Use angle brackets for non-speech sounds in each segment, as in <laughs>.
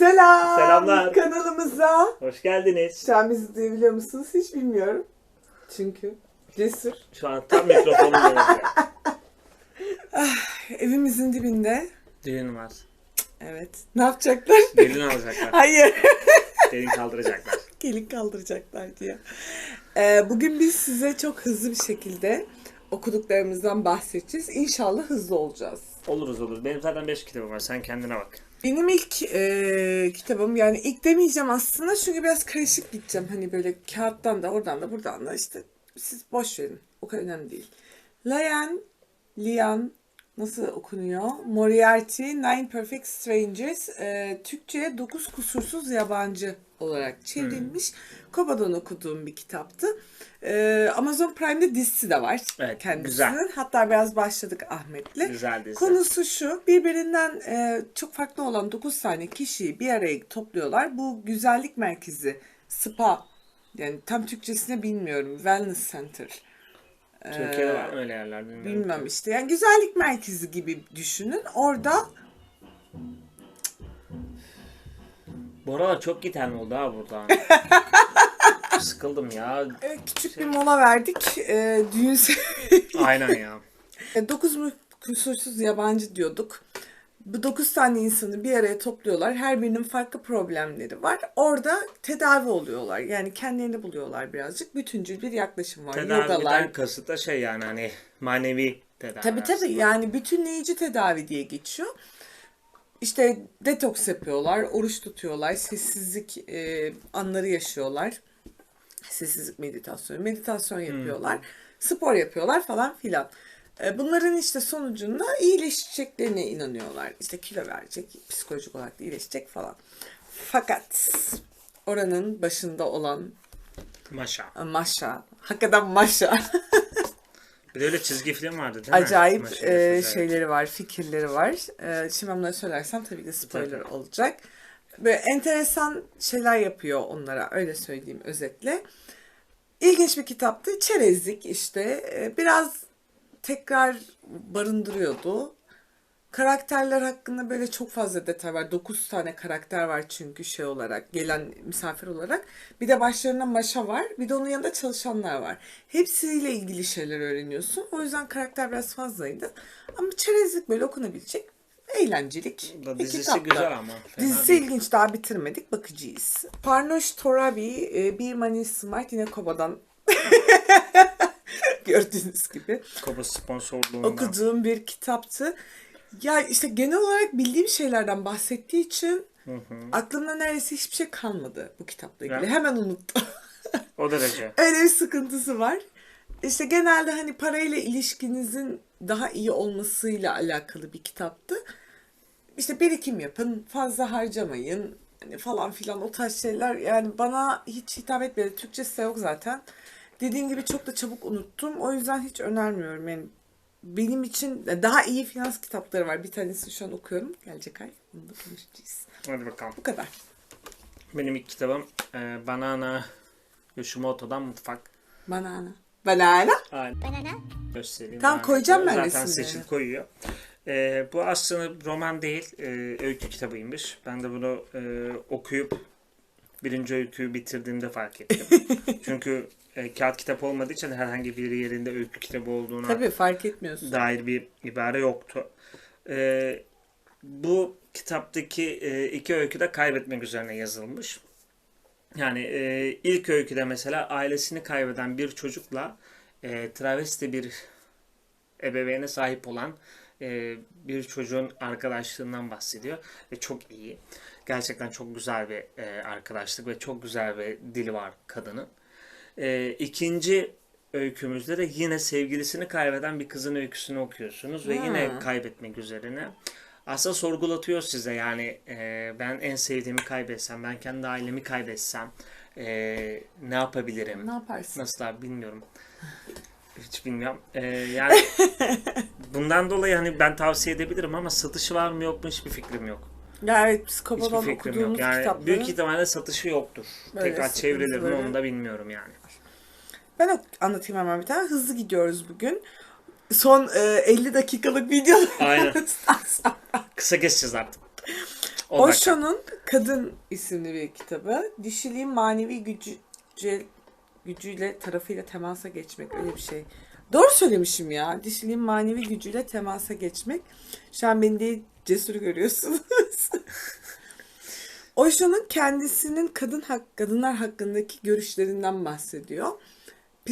Selam. Selamlar. Kanalımıza. Hoş geldiniz. Şu an bizi duyabiliyor musunuz? Hiç bilmiyorum. Çünkü cesur. Şu an tam mikrofonun önünde. Evimizin dibinde. Düğün var. Evet. Ne yapacaklar? Gelin alacaklar. Hayır. Gelin kaldıracaklar. Gelin kaldıracaklar diye. Ee, bugün biz size çok hızlı bir şekilde okuduklarımızdan bahsedeceğiz. İnşallah hızlı olacağız. Oluruz olur. Benim zaten 5 kitabım var. Sen kendine bak. Benim ilk e, kitabım yani ilk demeyeceğim aslında çünkü biraz karışık gideceğim. Hani böyle kağıttan da oradan da buradan da işte siz boş verin. O kadar önemli değil. Lian, Lian nasıl okunuyor? Moriarty, Nine Perfect Strangers. E, Türkçe'ye 9 kusursuz yabancı olarak çevrilmiş. Koba'dan okuduğum bir kitaptı. E, Amazon Prime'de dizisi de var Evet, kendisinin. güzel. Hatta biraz başladık Ahmet'le. Güzel dizi. Konusu şu, birbirinden e, çok farklı olan 9 tane kişiyi bir araya topluyorlar. Bu güzellik merkezi, spa, yani tam Türkçesine bilmiyorum, wellness center. Türkiye'de var mı öyle yerler bilmiyorum. Bilmem işte, yani güzellik merkezi gibi düşünün. Orada Bu aralar çok giten oldu ha burada. <laughs> Sıkıldım ya. e, küçük bir mola verdik. E, düğün Aynen ya. <laughs> 9 mu kusursuz yabancı diyorduk. Bu 9 tane insanı bir araya topluyorlar. Her birinin farklı problemleri var. Orada tedavi oluyorlar. Yani kendilerini buluyorlar birazcık. Bütüncül bir yaklaşım var. Yogalar. Tedaviden kasıt da şey yani hani manevi tedavi. Tabii tabii aslında. yani bütünleyici tedavi diye geçiyor. İşte detoks yapıyorlar, oruç tutuyorlar, sessizlik e, anları yaşıyorlar. Sessizlik meditasyonu, meditasyon yapıyorlar, spor yapıyorlar falan filan. E, bunların işte sonucunda iyileşeceklerine inanıyorlar. İşte kilo verecek, psikolojik olarak iyileşecek falan. Fakat oranın başında olan Maşa. Maşa, hakikaten Maşa. <laughs> Bir de öyle çizgi film vardı değil mi? acayip Maşa e, şeyleri var, fikirleri var. E, şimdi ben bunları söylersem tabii ki spoiler Tabii. olacak. Böyle enteresan şeyler yapıyor onlara, öyle söyleyeyim özetle. İlginç bir kitaptı. Çerezlik işte. E, biraz tekrar barındırıyordu. Karakterler hakkında böyle çok fazla detay var. 9 tane karakter var çünkü şey olarak, gelen misafir olarak. Bir de başlarında Maşa var. Bir de onun yanında çalışanlar var. Hepsiyle ilgili şeyler öğreniyorsun. O yüzden karakter biraz fazlaydı. Ama çerezlik böyle okunabilecek eğlencelik Da bir dizisi kitaptı. güzel ama. fena Dizisi değil. ilginç daha bitirmedik bakacağız. Parnoş Torabi, e, bir Money Smart yine Koba'dan <laughs> gördüğünüz gibi Koba sponsorluğunda. okuduğum bir kitaptı. Ya işte genel olarak bildiğim şeylerden bahsettiği için aklımda neredeyse hiçbir şey kalmadı bu kitapla ilgili. Ya. Hemen unuttum. <laughs> O derece. Öyle bir sıkıntısı var. İşte genelde hani parayla ilişkinizin daha iyi olmasıyla alakalı bir kitaptı. İşte birikim yapın, fazla harcamayın hani falan filan o tarz şeyler yani bana hiç hitap etmedi. Türkçesi de yok zaten. Dediğim gibi çok da çabuk unuttum. O yüzden hiç önermiyorum. Yani benim için daha iyi finans kitapları var. Bir tanesini şu an okuyorum. Gelecek ay. Bunu da konuşacağız. Hadi bakalım. Bu kadar. Benim ilk kitabım e, Banana Yoshimoto'dan Mutfak. Banana. Banana. Aynen. Göstereyim. Tamam, koyacağım ben Zaten resimleri. seçil koyuyor. E, bu aslında roman değil, e, öykü kitabıymış. Ben de bunu e, okuyup birinci öyküyü bitirdiğimde fark ettim. <laughs> Çünkü e, kağıt kitap olmadığı için herhangi bir yerinde öykü kitabı olduğuna Tabii fark etmiyorsun. dair bir ibare yoktu. Ee, bu kitaptaki e, iki öykü de kaybetmek üzerine yazılmış. Yani e, ilk öyküde mesela ailesini kaybeden bir çocukla e, travesti bir ebeveyne sahip olan e, bir çocuğun arkadaşlığından bahsediyor. Ve çok iyi. Gerçekten çok güzel bir e, arkadaşlık ve çok güzel bir dili var kadının. E, ikinci öykümüzde de yine sevgilisini kaybeden bir kızın öyküsünü okuyorsunuz ve yine Hmm. kaybetmek üzerine. Aslında sorgulatıyor size yani e, ben en sevdiğimi kaybetsem, ben kendi ailemi kaybetsem e, ne yapabilirim? Ne yaparsın? Nasıl abi bilmiyorum. Hiç bilmiyorum. E, yani <laughs> bundan dolayı hani ben tavsiye edebilirim ama satışı var mı yok mu hiçbir fikrim yok. Ya evet psikopadan fikrim yok. okuduğumuz Yani kitapların büyük ihtimalle satışı yoktur. Böyle Tekrar sıkıntıları- onu da bilmiyorum yani. Ben anlatayım hemen bir tane. Hızlı gidiyoruz bugün. Son e, 50 dakikalık video. Aynen. Kısa keseceğiz artık. Osho'nun Kadın isimli bir kitabı. Dişiliğin manevi gücü, gücüyle tarafıyla temasa geçmek öyle bir şey. Doğru söylemişim ya. Dişiliğin manevi gücüyle temasa geçmek. Şu an beni değil cesur görüyorsunuz. <laughs> Osho'nun kendisinin kadın hak, kadınlar hakkındaki görüşlerinden bahsediyor.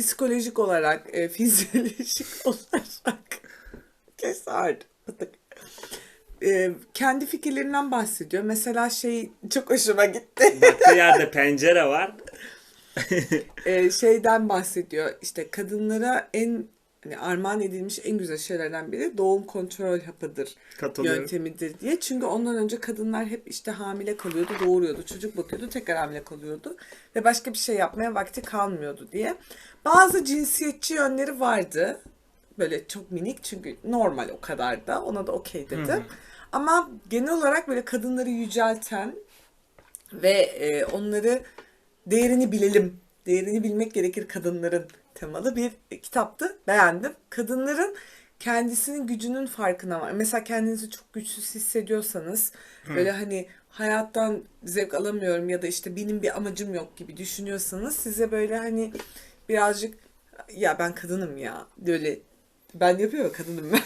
Psikolojik olarak, e, fizyolojik <laughs> olarak keser. Pıtık. E, kendi fikirlerinden bahsediyor. Mesela şey çok hoşuma gitti. Baktığı yerde pencere var. <laughs> E, şeyden bahsediyor. İşte kadınlara en hani armağan edilmiş en güzel şeylerden biri doğum kontrol hapıdır. Yöntemidir diye. Çünkü ondan önce kadınlar hep işte hamile kalıyordu, doğuruyordu, çocuk bakıyordu, tekrar hamile kalıyordu ve başka bir şey yapmaya vakti kalmıyordu diye. Bazı cinsiyetçi yönleri vardı. Böyle çok minik çünkü normal o kadar da. Ona da okey dedim. Ama genel olarak böyle kadınları yücelten ve e, onları değerini bilelim, değerini bilmek gerekir kadınların temalı bir kitaptı. Beğendim. Kadınların kendisinin gücünün farkına var. Mesela kendinizi çok güçsüz hissediyorsanız böyle hani hayattan zevk alamıyorum ya da işte benim bir amacım yok gibi düşünüyorsanız size böyle hani birazcık ya ben kadınım ya böyle ben yapıyorum kadınım ben.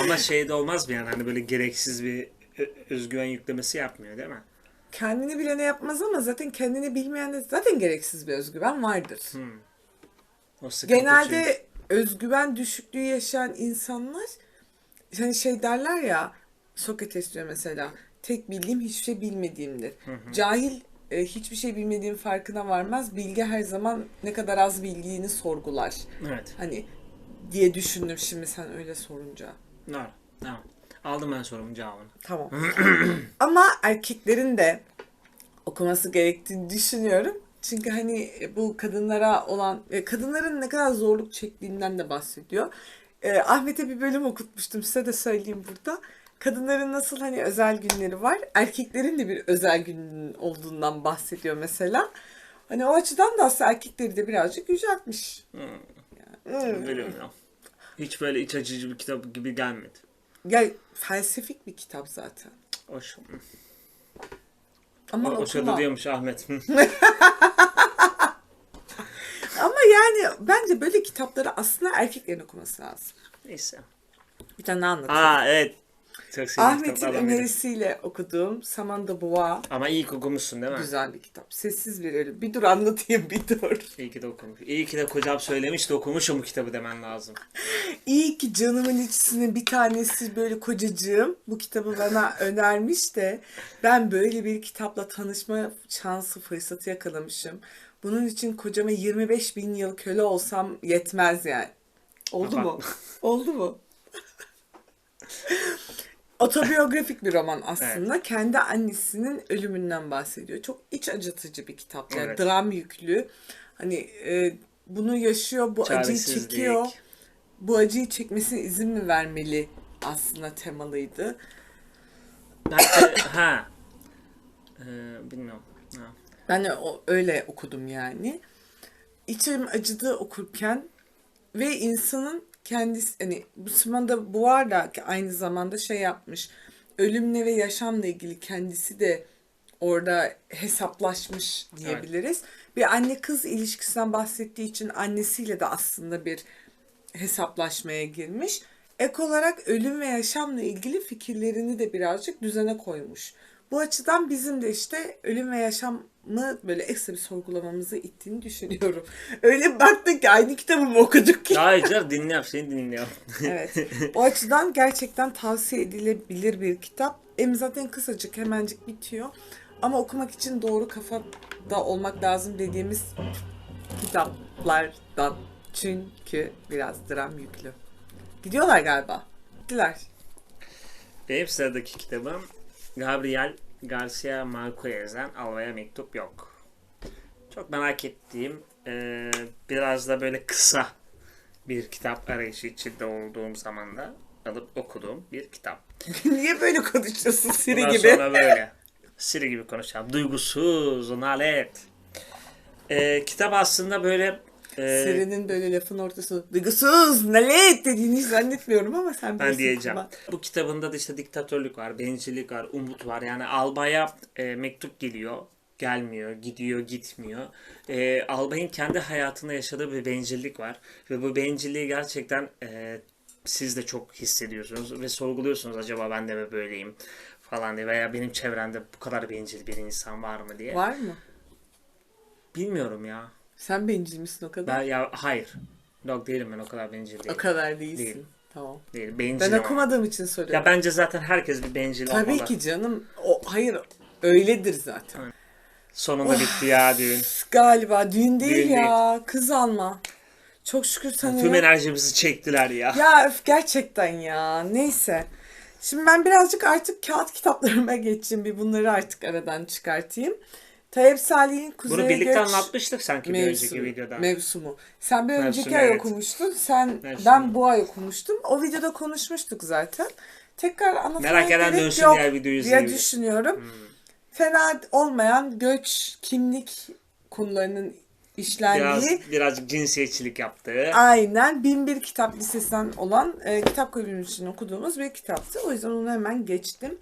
Ama şey de olmaz mı yani hani böyle gereksiz bir özgüven yüklemesi yapmıyor değil mi? Kendini bilene yapmaz ama zaten kendini bilmeyende zaten gereksiz bir özgüven vardır. O sıkıntı Genelde çünkü. özgüven düşüklüğü yaşayan insanlar hani şey derler ya Sokrates diyor mesela tek bildiğim hiçbir şey bilmediğimdir. Cahil e, hiçbir şey bilmediğin farkına varmaz. Bilgi her zaman ne kadar az bildiğini sorgular. Evet. Hani diye düşündüm şimdi sen öyle sorunca. Doğru. Tamam. Aldım ben sorumun cevabını. Tamam. <clears throat> Ama erkeklerin de okuması gerektiğini düşünüyorum. Çünkü hani bu kadınlara olan, e, kadınların ne kadar zorluk çektiğinden de bahsediyor. E, Ahmet'e bir bölüm okutmuştum size de söyleyeyim burada. Kadınların nasıl hani özel günleri var, erkeklerin de bir özel günün olduğundan bahsediyor mesela. Hani o açıdan da aslında erkekleri de birazcık yüceltmiş. Hmm. Biliyorum ya. Hiç böyle iç açıcı bir kitap gibi gelmedi. Ya felsefik bir kitap zaten. Hoş. Ama O, okuma. diyormuş Ahmet. <laughs> Ama yani bence böyle kitapları aslında erkeklerin okuması lazım. Neyse. Bir tane anlatayım. Aa evet. Ahmet'in kitaplardan biri. önerisiyle okuduğum Samantha Bois Ama iyi okumuşsun değil mi? güzel bir kitap. Sessiz bir ölüm. Bir dur anlatayım bir dur. İyi ki de okumuş. İyi ki de kocam söylemiş de okumuşum bu kitabı demen lazım. <laughs> İyi ki canımın içine bir tanesi böyle kocacığım bu kitabı bana önermiş de ben böyle bir kitapla tanışma şansı fırsatı yakalamışım. Bunun için kocama 25 bin yıl köle olsam yetmez yani. Oldu mu? Abartma. Oldu mu? <laughs> Otobiyografik bir roman <laughs> aslında. Kendi annesinin ölümünden bahsediyor. Çok iç acıtıcı bir kitap. Yani Evet. dram yüklü. Hani e, bunu yaşıyor, bu acıyı çekiyor. Bu acıyı çekmesine izin mi vermeli aslında temalıydı. Bence ha. Ee, bilmiyorum. Ha. Ben de o, öyle okudum yani. İçim acıdı okurken ve insanın kendisi hani bu Simone Beauvoir da aynı zamanda şey yapmış. Ölümle ve yaşamla ilgili kendisi de orada hesaplaşmış diyebiliriz. Bir anne kız ilişkisinden bahsettiği için annesiyle de aslında bir hesaplaşmaya girmiş. Ek olarak ölüm ve yaşamla ilgili fikirlerini de birazcık düzene koymuş. Bu açıdan bizim de işte ölüm ve yaşamı böyle ekstra bir sorgulamamızı ittiğini düşünüyorum. <laughs> Öyle baktık ki aynı kitabı mı okuduk ki? Hayır <laughs> canım dinliyorum seni dinliyorum. Evet. <laughs> O açıdan gerçekten tavsiye edilebilir bir kitap. Hem zaten kısacık hemencik bitiyor. Ama okumak için doğru kafada olmak lazım dediğimiz kitaplardan. Çünkü biraz dram yüklü. Gidiyorlar galiba. Gittiler. Benim sıradaki kitabım Gabriel Garcia Marquez'den Alva'ya Mektup Yok. Çok merak ettiğim, e, biraz da böyle kısa bir kitap arayışı içinde olduğum zaman da alıp okuduğum bir kitap. <laughs> Niye böyle konuşuyorsun Siri Bundan gibi? sonra böyle Siri gibi konuşacağım. Duygusuz, nalet. E, kitap aslında böyle Ee, Seren'in böyle lafın ortasında duygusuz nalet dediğini zannetmiyorum ama sen ben diyeceğim. Kubat. Bu kitabında da işte diktatörlük var, bencillik var, umut var. Yani albaya e, mektup geliyor, gelmiyor, gidiyor, gitmiyor. E, albayın kendi hayatında yaşadığı bir bencillik var. Ve bu bencilliği gerçekten e, siz de çok hissediyorsunuz ve sorguluyorsunuz acaba ben de mi böyleyim falan diye veya benim çevremde bu kadar bencil bir insan var mı diye. Var mı? Bilmiyorum ya. Sen bencil misin o kadar? Ben ya hayır. Yok değilim ben o kadar bencil O değilim. kadar değilsin. Değil. Tamam. Değil. Bencil Ben ama. okumadığım için soruyorum. Ya bence zaten herkes bir bencil Tabii olmalı. ki canım. O hayır öyledir zaten. Sonunda bitti ya düğün. Galiba düğün değil Düğün ya. Kız alma. Çok şükür Tüm tanıyorum. enerjimizi çektiler ya. Ya öf, gerçekten ya. Neyse. Şimdi ben birazcık artık kağıt kitaplarıma <laughs> geçeyim. Bir bunları artık aradan çıkartayım. Tayyip Salih'in Kuzey Bunu birlikte Göç anlatmıştık sanki bir önceki videoda. mevsumu. Sen bir Mevsumu, önceki ay evet. okumuştun. Sen Mevsumu. ben bu ay okumuştum. O videoda konuşmuştuk zaten. Tekrar anlatmaya Merak eden gerek dönsün yok diğer videoyu diye izleyebilir. Hmm. düşünüyorum. Fena olmayan göç, kimlik konularının işlendiği Biraz, birazcık cinsiyetçilik yaptı. Aynen Binbir Kitap Lisesi'nden olan e, kitap kulübümüz için okuduğumuz bir kitaptı. O yüzden onu hemen geçtim.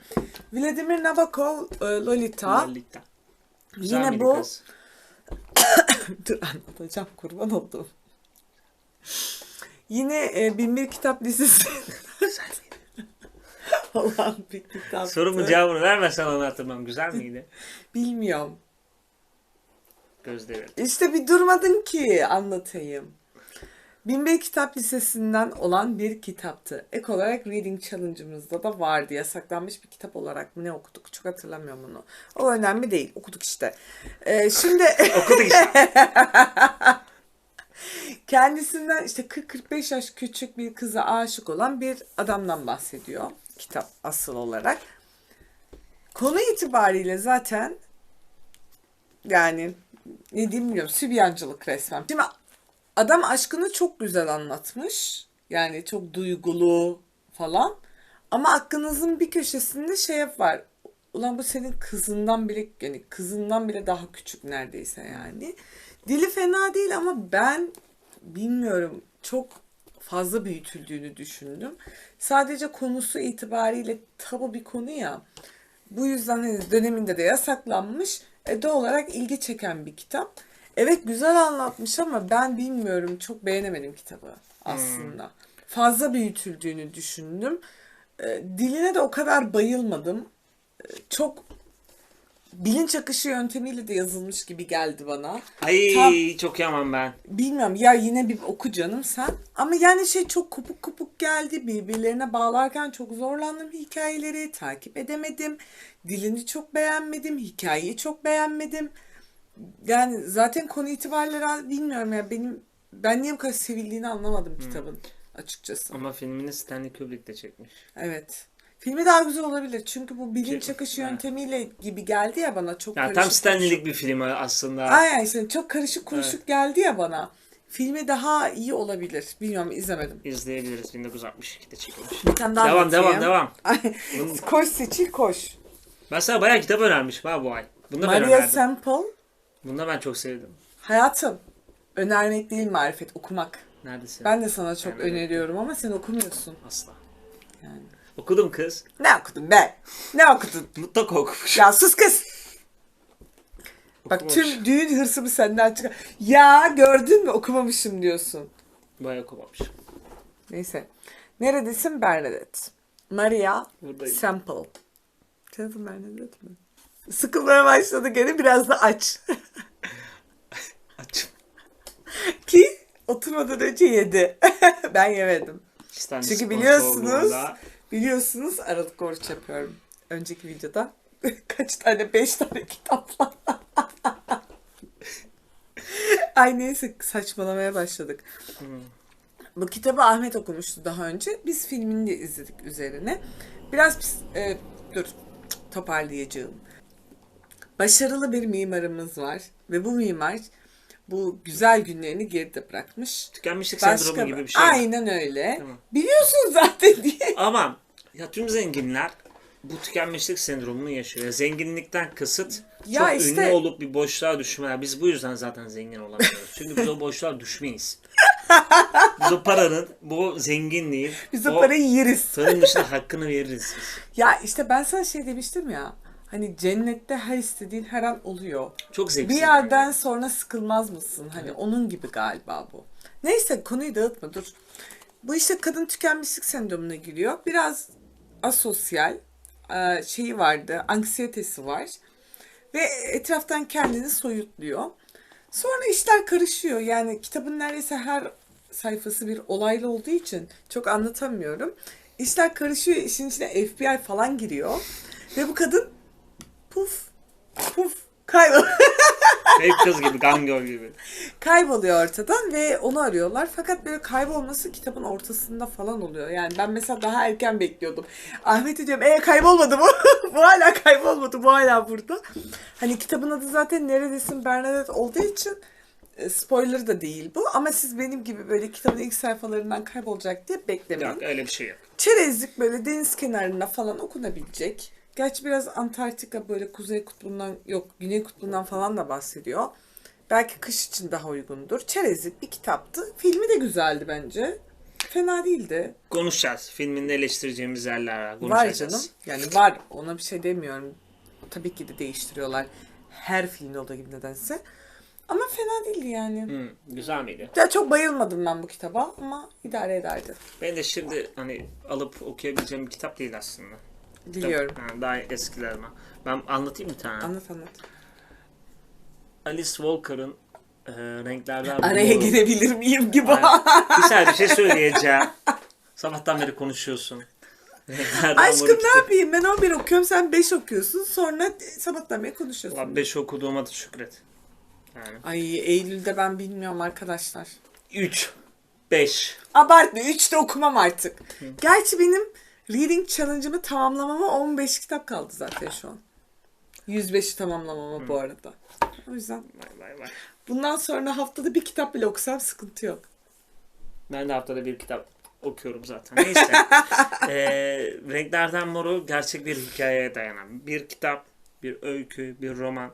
Vladimir Nabokov e, Lolita. Lolita. Güzel Yine bu kız? <coughs> dur anlatacağım kurban oldum. Yine e, Binbir Kitap miydi? <laughs> olan bir kitap. Sorumun cevabını vermesen onu hatırlamam. Güzel miydi? Bilmiyorum. Gözleri. İşte bir durmadın ki anlatayım. Binbir Kitap Lisesi'nden olan bir kitaptı. Ek olarak Reading Challenge'ımızda da vardı. Yasaklanmış bir kitap olarak mı ne okuduk? Çok hatırlamıyorum onu. O önemli değil. Okuduk işte. Ee, şimdi <laughs> Okuduk işte. <laughs> kendisinden işte 40-45 yaş küçük bir kıza aşık olan bir adamdan bahsediyor. Kitap asıl olarak. Konu itibariyle zaten yani ne diyeyim bilmiyorum sübyancılık resmen. Şimdi adam aşkını çok güzel anlatmış. Yani çok duygulu falan. Ama aklınızın bir köşesinde şey var. Ulan bu senin kızından bile yani kızından bile daha küçük neredeyse yani. Dili fena değil ama ben bilmiyorum çok fazla büyütüldüğünü düşündüm. Sadece konusu itibariyle tabu bir konu ya. Bu yüzden döneminde de yasaklanmış. E, doğal olarak ilgi çeken bir kitap. Evet güzel anlatmış ama ben bilmiyorum çok beğenemedim kitabı aslında. Fazla büyütüldüğünü düşündüm. E, diline de o kadar bayılmadım. E, çok bilinç akışı yöntemiyle de yazılmış gibi geldi bana. Ay Tam- çok yaman ben. Bilmiyorum ya yine bir oku canım sen. Ama yani şey çok kopuk kopuk geldi. Birbirlerine bağlarken çok zorlandım hikayeleri. Takip edemedim. Dilini çok beğenmedim. Hikayeyi çok beğenmedim. Yani zaten konu itibariyle bilmiyorum ya benim ben niye bu kadar sevildiğini anlamadım kitabın açıkçası. Ama filmini Stanley Kubrick de çekmiş. Evet. Filmi daha güzel olabilir. Çünkü bu bilinç akışı yöntemiyle gibi geldi ya bana. Çok Ya karışık tam Stanley'lik bir film aslında. Aynen işte çok karışık kuruşuk geldi ya bana. Filmi daha iyi olabilir. Bilmiyorum izlemedim. İzleyebiliriz 1962'de çekilmiş. Bir tane daha Devam devam devam. Koş seçil koş. Ben sana bayağı kitap önermişim ha bu ay. Bunu da Maria önerdim. Bunu da ben çok sevdim. Hayatım. Önermek değil marifet okumak. Neredesin? Ben de sana çok de- öneriyorum ama sen okumuyorsun. Asla. Yani. Okudum kız. Ne okudun be? Ne okudun? Mutlaka okumuş. Ya sus kız. Bak tüm düğün hırsımı senden çıkar. Ya gördün mü okumamışım diyorsun. Bayağı okumamış. Neyse. Neredesin Bernadette? Maria Buradayım. Semple. Sensin Bernadette mi? Sıkılmaya başladı gene biraz da aç. <laughs> Açım. Ki oturmadan önce yedi. <laughs> ben yemedim. Stanley Çünkü sponsorluğunda biliyorsunuz biliyorsunuz aralık oruç yapıyorum. Önceki videoda <laughs> kaç tane? Beş tane kitapla. <laughs> Ay neyse saçmalamaya başladık. Bu kitabı Ahmet okumuştu daha önce. Biz filmini de izledik üzerine. Biraz pis- e, dur toparlayacağım. Başarılı bir mimarımız var ve bu mimar bu güzel günlerini geride bırakmış. Tükenmişlik Başka sendromu gibi bir- şey. Aynen öyle. Tamam. Biliyorsun zaten diye. Ama ya tüm zenginler bu tükenmişlik sendromunu yaşıyor. Ya zenginlikten kasıt Ya çok işte- ünlü olup bir boşluğa düşmeler. Biz bu yüzden zaten zengin olamıyoruz. Çünkü biz o boşluğa düşmeyiz. <laughs> Biz o paranın, bu zenginliğin, Biz o o parayı yeriz. paranın dışında hakkını veririz biz. Ya işte ben sana şey demiştim ya. Hani cennette her istediğin her an oluyor. Çok zevksiz. Bir yerden sonra sıkılmaz mısın? Hani onun gibi galiba bu. Neyse konuyu dağıtma dur. Bu işte kadın tükenmişlik sendromuna giriyor. Biraz asosyal e, şeyi vardı, anksiyetesi var. Ve etraftan kendini soyutluyor. Sonra işler karışıyor. Yani kitabın neredeyse her sayfası bir olaylı olduğu için çok anlatamıyorum. İşler karışıyor. işin içine FBI falan giriyor. Ve bu kadın puf puf kayboluyor. <laughs> Ev kız gibi, gangör gibi. kayboluyor ortadan ve onu arıyorlar. Fakat böyle kaybolması kitabın ortasında falan oluyor. Yani ben mesela daha erken bekliyordum. Ahmet'e diyorum e kaybolmadı bu. <laughs> bu hala kaybolmadı. Bu hala burada. Hani kitabın adı zaten Neredesin Bernadette olduğu için e, spoiler da değil bu. Ama siz benim gibi böyle kitabın ilk sayfalarından kaybolacak diye beklemeyin. Yok öyle bir şey yok. Çerezlik böyle deniz kenarında falan okunabilecek. Gerçi biraz Antarktika böyle kuzey kutbundan yok güney kutbundan falan da bahsediyor. Belki kış için daha uygundur. Çerezlik bir kitaptı. Filmi de güzeldi bence. Fena değildi. Konuşacağız. Filminde eleştireceğimiz yerler var. Var canım. Yani var. Ona bir şey demiyorum. Tabii ki de değiştiriyorlar. Her filmde olduğu gibi nedense. Ama fena değildi yani. Hı, güzel miydi? Ya çok bayılmadım ben bu kitaba ama idare ederdi. Ben de şimdi hani alıp okuyabileceğim bir kitap değil aslında. Biliyorum. Yani daha eskilerime. Ben anlatayım bir tane. Anlat anlat. Alice Walker'ın e, renklerden Araya Moru- girebilir miyim gibi. Aynen. <laughs> Bir saniye bir şey söyleyeceğim. Sabahtan beri konuşuyorsun. Renklerden Aşkım ne yapayım? Ben 11 okuyorum, sen 5 okuyorsun. Sonra sabahtan beri konuşuyorsun. Ulan 5 okuduğuma da şükret. Yani. Ay Eylül'de ben bilmiyorum arkadaşlar. 3, 5. Abartma 3 de okumam artık. Gerçi benim reading challenge'ımı tamamlamama 15 kitap kaldı zaten şu an. 105'i tamamlamama bu arada. O yüzden Vay vay vay. bundan sonra haftada bir kitap bile okusam sıkıntı yok. Ben de haftada bir kitap okuyorum zaten. Neyse. Eee <laughs> Renklerden Moru gerçek bir hikayeye dayanan bir kitap, bir öykü, bir roman.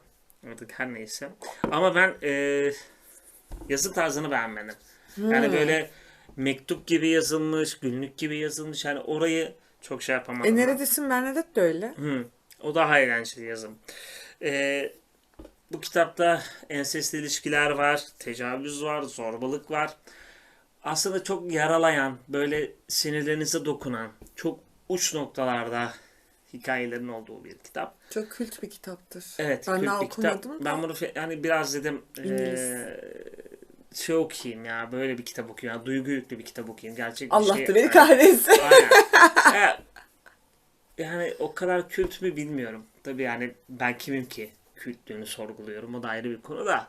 Artık her neyse. Ama ben eee, yazı tarzını beğenmedim. Yani Hmm. böyle mektup gibi yazılmış, günlük gibi yazılmış. Yani orayı çok şey yapamadım. E neredesin Bernadette de öyle. Hı, o daha eğlenceli yazım. Ee, bu kitapta ensest ilişkiler var, tecavüz var, zorbalık var. Aslında çok yaralayan, böyle sinirlerinize dokunan, çok uç noktalarda hikayelerin olduğu bir kitap. Çok kült bir kitaptır. Evet, ben kült bir kitap. da. Ben bunu yani biraz dedim İngiliz. ee, şey okuyayım ya, böyle bir kitap okuyayım. Yani duygu yüklü bir kitap okuyayım. Gerçek bir Allah şey. da beni kahretsin. Aynen. Ya, yani o kadar kült mü bilmiyorum. Tabii yani ben kimim ki kültlüğünü sorguluyorum. O da ayrı bir konu da.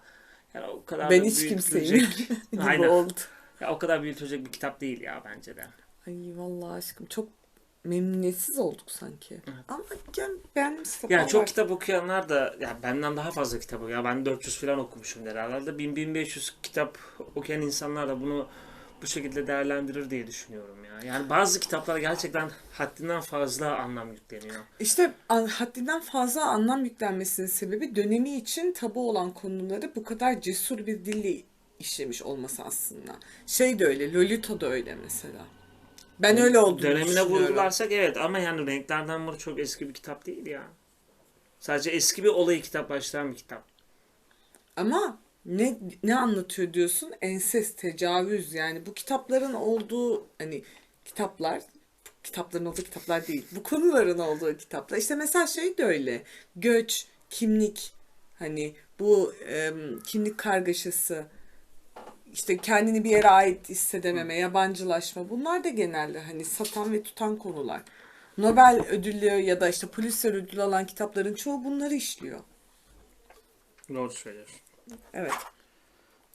Yani o kadar Ben hiç kimseyim <laughs> Aynen. oldu. Ya o kadar büyütecek bir kitap değil ya bence de. Ay vallahi aşkım çok memnuniyetsiz olduk sanki. Ama yani beğendim kitaplar Ya çok var. kitap okuyanlar da ya benden daha fazla kitap okuyor. Ben 400 falan okumuşum herhalde. 1000-1500 kitap okuyan insanlar da bunu bu şekilde değerlendirir diye düşünüyorum ya. Yani bazı kitaplara gerçekten haddinden fazla anlam yükleniyor. İşte haddinden fazla anlam yüklenmesinin sebebi dönemi için tabu olan konuları bu kadar cesur bir dille işlemiş olması aslında. Şey de öyle, Lolita da öyle mesela. Ben öyle olduğunu Dönemine vurgularsak evet ama yani Renklerden Mor çok eski bir kitap değil ya. Sadece eski bir olayı kitap başlayan bir kitap. Ama ne ne anlatıyor diyorsun? Ensest, tecavüz yani bu kitapların olduğu hani kitaplar kitapların olduğu kitaplar değil. Bu konuların olduğu kitaplar. İşte mesela şey de öyle. Göç, kimlik hani bu em, kimlik kargaşası işte kendini bir yere ait hissedememe, yabancılaşma bunlar da genelde hani satan ve tutan konular. Nobel ödüllü ya da işte Pulitzer ödülü alan kitapların çoğu bunları işliyor. Doğru söylüyorsun. Evet.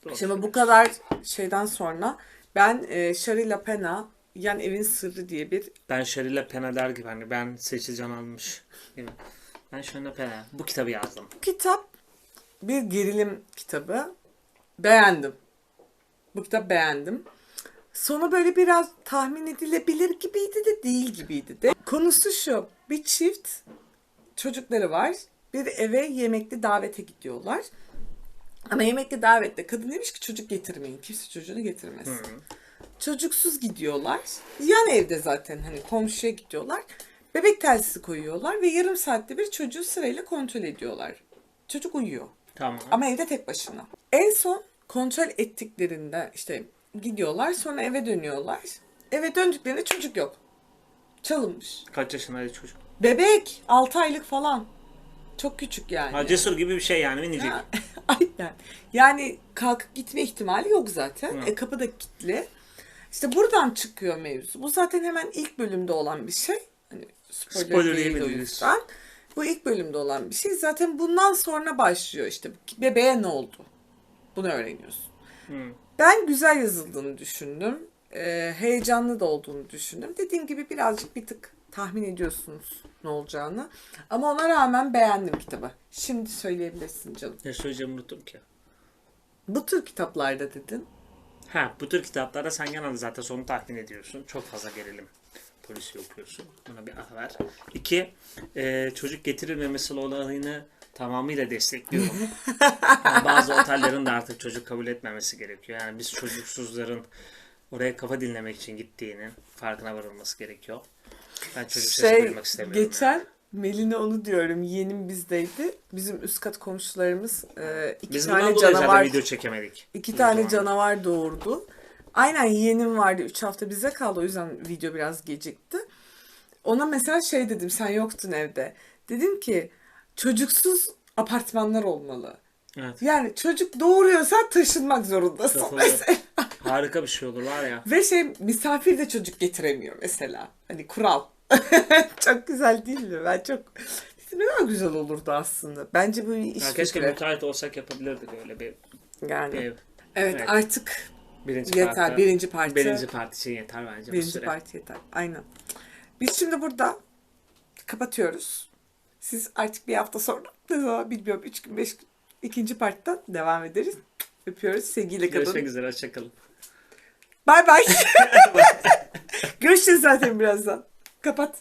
Doğru. Şimdi bu kadar şeyden sonra ben e, Shari LaPena Yan Evin Sırrı diye bir Ben Sheryl Pen'a der gibi hani ben seçilcan almış gibi. Ben Sheryl Pen'a bu kitabı yazdım. bu kitap bir gerilim kitabı. Beğendim. Bu kitap beğendim. Sonu böyle biraz tahmin edilebilir gibiydi de değil gibiydi de. Konusu şu. Bir çift çocukları var. bir eve yemekli davete gidiyorlar. Ama yemekli davette kadın demiş ki çocuk getirmeyin. Kimse çocuğunu getirmesin. Hı. Çocuksuz gidiyorlar. Yan evde zaten hani komşuya gidiyorlar. Bebek telsizi koyuyorlar ve yarım saatte bir çocuğu sırayla kontrol ediyorlar. Çocuk uyuyor. Tamam. Ama evde tek başına. En son kontrol ettiklerinde işte gidiyorlar sonra eve dönüyorlar. Eve döndüklerinde çocuk yok. Çalınmış. Kaç yaşındaydı çocuk? Bebek 6 aylık falan. Çok küçük yani. Ha, cesur gibi bir şey yani minicik. Ha, <laughs> Aynen. Yani kalkıp gitme ihtimali yok zaten. Hı. E, kapı da kilitli. İşte buradan çıkıyor mevzu. Bu zaten hemen ilk bölümde olan bir şey. Hani spoiler, Spoiler değil o yemediniz. yüzden. Bu ilk bölümde olan bir şey. Zaten bundan sonra başlıyor işte. Bebeğe ne oldu? Bunu öğreniyorsun. Hı. Ben güzel yazıldığını düşündüm. Ee, heyecanlı da olduğunu düşündüm. Dediğim gibi birazcık bir tık tahmin ediyorsunuz ne olacağını. Ama ona rağmen beğendim kitabı. Şimdi söyleyebilirsin canım. Ne söyleyeceğimi unuttum ki. Bu tür kitaplarda dedin. Ha bu tür kitaplarda sen genelde zaten sonu tahmin ediyorsun. Çok fazla gerilim polisi okuyorsun. Buna bir ah ver. İki, e, çocuk getirilmemesi olayını tamamıyla destekliyorum. Yani bazı otellerin de artık çocuk kabul etmemesi gerekiyor. Yani biz çocuksuzların oraya kafa dinlemek için gittiğinin farkına varılması gerekiyor. Ben çocuk sesi Şey duymak istemiyorum. geçen Melin'e onu diyorum. Yeğenim bizdeydi. Bizim üst kat komşularımız e, iki Biz bundan tane dolayı zaten canavar video çekemedik. iki Bu tane zamanda. canavar doğurdu. Aynen yeğenim vardı. Üç hafta bize kaldı. O yüzden video biraz gecikti. Ona mesela şey dedim. Sen yoktun evde. Dedim ki çocuksuz apartmanlar olmalı. Evet. Yani çocuk doğuruyorsan taşınmak zorundasın. Çok mesela. Harika bir şey olur var ya. Ve şey misafir de çocuk getiremiyor mesela. Hani kural. <laughs> çok güzel değil mi? Ben çok ne kadar güzel olurdu aslında. Bence bu bir iş Ya keşke fikri. müteahhit olsak yapabilirdik öyle bir Yani. ev. Evet, Evet. artık Birinci yeter. parti. Birinci parti. Birinci parti için yeter bence bu Birinci süre. parti yeter. Aynen. Biz şimdi burada kapatıyoruz. Siz artık bir hafta sonra <laughs> ne zaman bilmiyorum 3 gün 5 gün ikinci parttan devam ederiz. Öpüyoruz. Sevgiyle Görüşmek kalın. üzere. Hoşçakalın. Bay bay. <laughs> Görüşeceğiz zaten birazdan. Kapat.